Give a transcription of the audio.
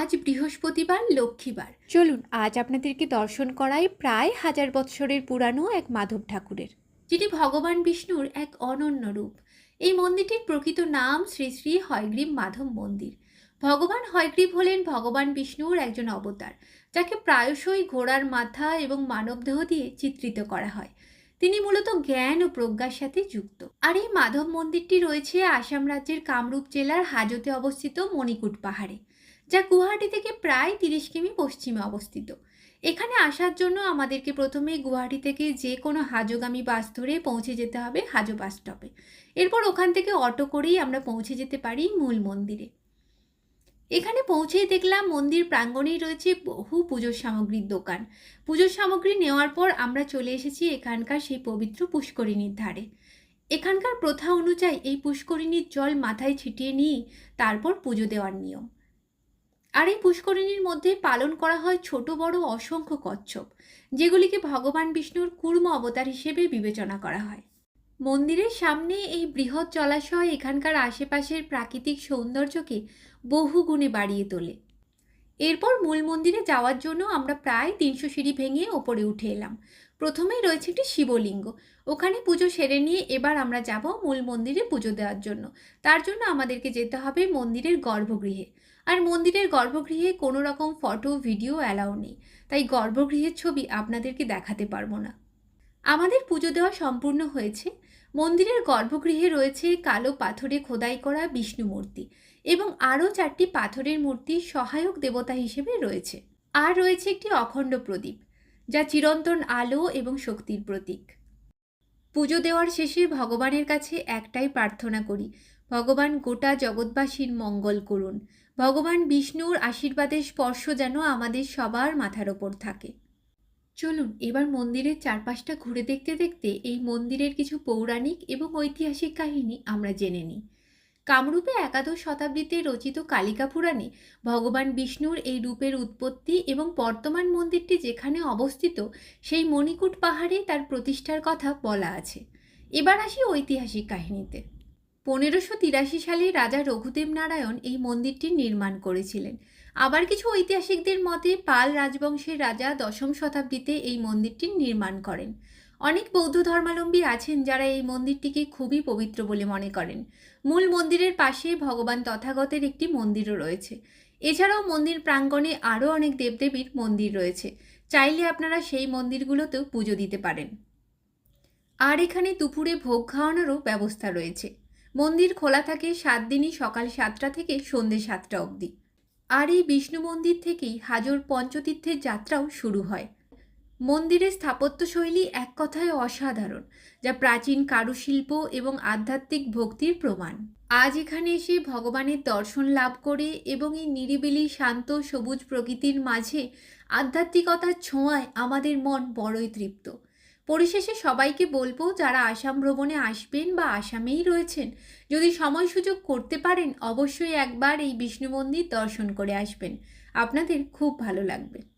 আজ বৃহস্পতিবার লক্ষ্মীবার। চলুন আজ আপনাদেরকে দর্শন করাই প্রায় হাজার বৎসরের পুরানো এক মাধব ঠাকুরের। যিনি ভগবান বিষ্ণুর এক অনন্য রূপ। এই মন্দিরটির প্রকৃত নাম শ্রী শ্রী হয়গ্রীব মাধব মন্দির। ভগবান হয়গ্রীব হলেন ভগবান বিষ্ণুর একজন অবতার যাকে প্রায়শই ঘোড়ার মাথা এবং মানবদেহ দিয়ে চিত্রিত করা হয়। তিনি মূলত জ্ঞান ও প্রজ্ঞার সাথে যুক্ত। আর এই মাধব মন্দিরটি রয়েছে আসাম রাজ্যের কামরূপ জেলার হাজতে অবস্থিত মণিকুট পাহাড়ে। যা গুয়াহাটি থেকে প্রায় তিরিশ কিমি পশ্চিমে অবস্থিত। এখানে আসার জন্য আমাদেরকে প্রথমে গুয়াহাটি থেকে যে কোনো হাজোগামী বাস ধরে পৌঁছে যেতে হবে হাজো বাস স্টপে। এরপর ওখান থেকে অটো করেই আমরা পৌঁছে যেতে পারি মূল মন্দিরে। এখানে পৌঁছেই দেখলাম মন্দির প্রাঙ্গণেই রয়েছে বহু পুজোর সামগ্রীর দোকান। পুজোর সামগ্রী নেওয়ার পর আমরা চলে এসেছি এখানকার সেই পবিত্র পুষ্করিণীর ধারে। এখানকার প্রথা অনুযায়ী এই পুষ্করিণীর জল মাথায় ছিটিয়ে নিয়ে তারপর পুজো দেওয়ার নিয়ম। আর এই পুষ্করিণীর মধ্যে পালন করা হয় ছোট, বড়, অসংখ্য কচ্ছপ, যেগুলিকে ভগবান বিষ্ণুর কুর্ম অবতার হিসেবে বিবেচনা করা হয়। মন্দিরের সামনে এই বৃহৎ জলাশয় এখানকার আশেপাশের প্রাকৃতিক সৌন্দর্যকে বহু গুণে বাড়িয়ে তোলে। এরপর মূল মন্দিরে যাওয়ার জন্য আমরা প্রায় তিনশো সিঁড়ি ভেঙে ওপরে উঠে এলাম। প্রথমেই রয়েছে একটি শিবলিঙ্গ। ওখানে পুজো সেরে নিয়ে এবার আমরা যাব মূল মন্দিরে পুজো দেওয়ার জন্য। তার জন্য আমাদেরকে যেতে হবে মন্দিরের গর্ভগৃহে। আর মন্দিরের গর্ভগৃহে কোনো রকম ফটো, ভিডিও অ্যালাউ নেই। তাই গর্ভগৃহের ছবি আপনাদেরকে দেখাতে পারব না। আমাদের পুজো দেওয়া সম্পূর্ণ হয়েছে। মন্দিরের গর্ভগৃহে রয়েছে কালো পাথরে খোদাই করা বিষ্ণু মূর্তি এবং আরও চারটি পাথরের মূর্তি সহায়ক দেবতা হিসেবে রয়েছে। আর রয়েছে একটি অখণ্ড প্রদীপ, যা চিরন্তন আলো এবং শক্তির প্রতীক। পুজো দেওয়ার শেষে ভগবানের কাছে একটাই প্রার্থনা করি, ভগবান গোটা জগৎবাসীর মঙ্গল করুন। ভগবান বিষ্ণুর আশীর্বাদের স্পর্শ যেন আমাদের সবার মাথার ওপর থাকে। চলুন, এবার মন্দিরের চারপাশটা ঘুরে দেখতে দেখতে এই মন্দিরের কিছু পৌরাণিক এবং ঐতিহাসিক কাহিনী আমরা জেনে নিই। কামরূপে একাদশ শতাব্দীতে রচিত কালিকা পুরাণে ভগবান বিষ্ণুর এই রূপের উৎপত্তি এবং বর্তমান মন্দিরটি যেখানে অবস্থিত, সেই মণিকূট পাহাড়ে তার প্রতিষ্ঠার কথা বলা আছে। এবার আসি ঐতিহাসিক কাহিনীতে। পনেরোশো তিরাশি সালে রাজা রঘুদেব নারায়ণ এই মন্দিরটি নির্মাণ করেছিলেন। আবার কিছু ঐতিহাসিকদের মতে পাল রাজবংশের রাজা দশম শতাব্দীতে এই মন্দিরটি নির্মাণ করেন। অনেক বৌদ্ধ ধর্মাবলম্বী আছেন যারা এই মন্দিরটিকে খুবই পবিত্র বলে মনে করেন। মূল মন্দিরের পাশে ভগবান তথাগতের একটি মন্দিরও রয়েছে। এছাড়াও মন্দির প্রাঙ্গণে আরও অনেক দেবদেবীর মন্দির রয়েছে। চাইলে আপনারা সেই মন্দিরগুলোতেও পুজো দিতে পারেন। আর এখানে দুপুরে ভোগ খাওয়ানোরও ব্যবস্থা রয়েছে। মন্দির খোলা থাকে সাত দিনই সকাল সাতটা থেকে সন্ধে সাতটা অবধি। আর এই বিষ্ণু মন্দির থেকেই হাজর পঞ্চতীর্থের যাত্রাও শুরু হয়। মন্দিরের স্থাপত্যশৈলী এক কথায় অসাধারণ, যা প্রাচীন কারুশিল্প এবং আধ্যাত্মিক ভক্তির প্রমাণ। আজ এখানে এসে ভগবানের দর্শন লাভ করে এবং এই নিরিবিলি, শান্ত, সবুজ প্রকৃতির মাঝে আধ্যাত্মিকতার ছোঁয়ায় আমাদের মন বড়ই তৃপ্ত। পরিশেষে সবাইকে বলব, যারা আসাম ভ্রমণে আসবেন বা আসামেই রয়েছেন, যদি সময় সুযোগ করতে পারেন, অবশ্যই একবার এই বিষ্ণু মন্দির দর্শন করে আসবেন। আপনাদের খুব ভালো লাগবে।